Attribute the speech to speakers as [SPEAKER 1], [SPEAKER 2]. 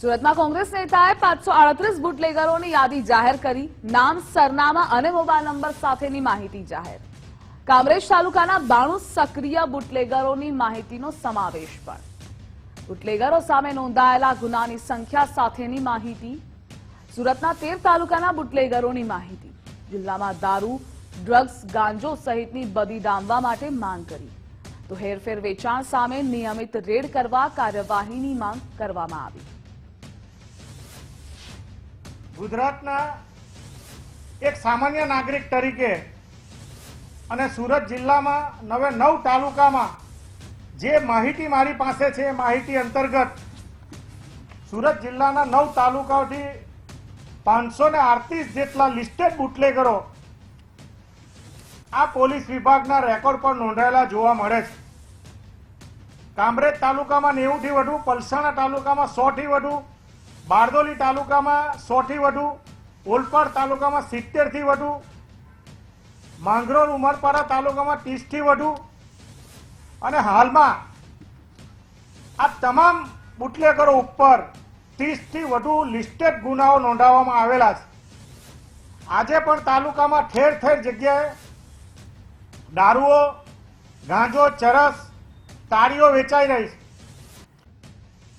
[SPEAKER 1] સુરતમાં કોંગ્રેસ નેતાએ પાંચસો આડત્રીસ બુટલેગરોની યાદી જાહેર કરી, નામ, સરનામા અને મોબાઈલ નંબર સાથેની માહિતી જાહેર. કામરેજ તાલુકાના બાણું સક્રિય બુટલેગરોની માહિતીનો સમાવેશ પણ. બુટલેગરો સામે નોંધાયેલા ગુનાની સંખ્યા સાથેની માહિતી, સુરતના તેર તાલુકાના બુટલેગરોની માહિતી, જિલ્લામાં દારૂ, ડ્રગ્સ, ગાંજો સહિતની બદી ડામવા માટે માંગ કરી. તો હેરફેર વેચાણ સામે નિયમિત રેડ કરવા કાર્યવાહીની માંગ કરવામાં આવી.
[SPEAKER 2] ગુજરાતના એક સામાન્ય નાગરિક તરીકે અને સુરત જિલ્લામાં નવે નવ તાલુકામાં જે માહિતી મારી પાસે છે એ માહિતી અંતર્ગત સુરત જિલ્લાના નવ તાલુકાઓથી પાંચસો ને આડત્રીસ જેટલા લિસ્ટેડ બુટલેગરો આ પોલીસ વિભાગના રેકોર્ડ પર નોંધાયેલા જોવા મળે છે. કામરેજ તાલુકામાં નેવું થી વધુ, પલસાણા તાલુકામાં સો થી વધુ બારડોલી તાલુકામાં સો થી વધુ, ઓલપાડ તાલુકામાં સિત્તેરથી વધુ, માંગરોળ ઉમરપાડા તાલુકામાં ત્રીસથી વધુ અને હાલમાં આ તમામ બુટલેગરો ઉપર ત્રીસથી વધુ લિસ્ટેડ ગુનાઓ નોંધાવવામાં આવેલા છે. આજે પણ તાલુકામાં ઠેર ઠેર જગ્યાએ દારૂઓ, ગાંજો, ચરસ, તાળીઓ વેચાઈ રહી છે.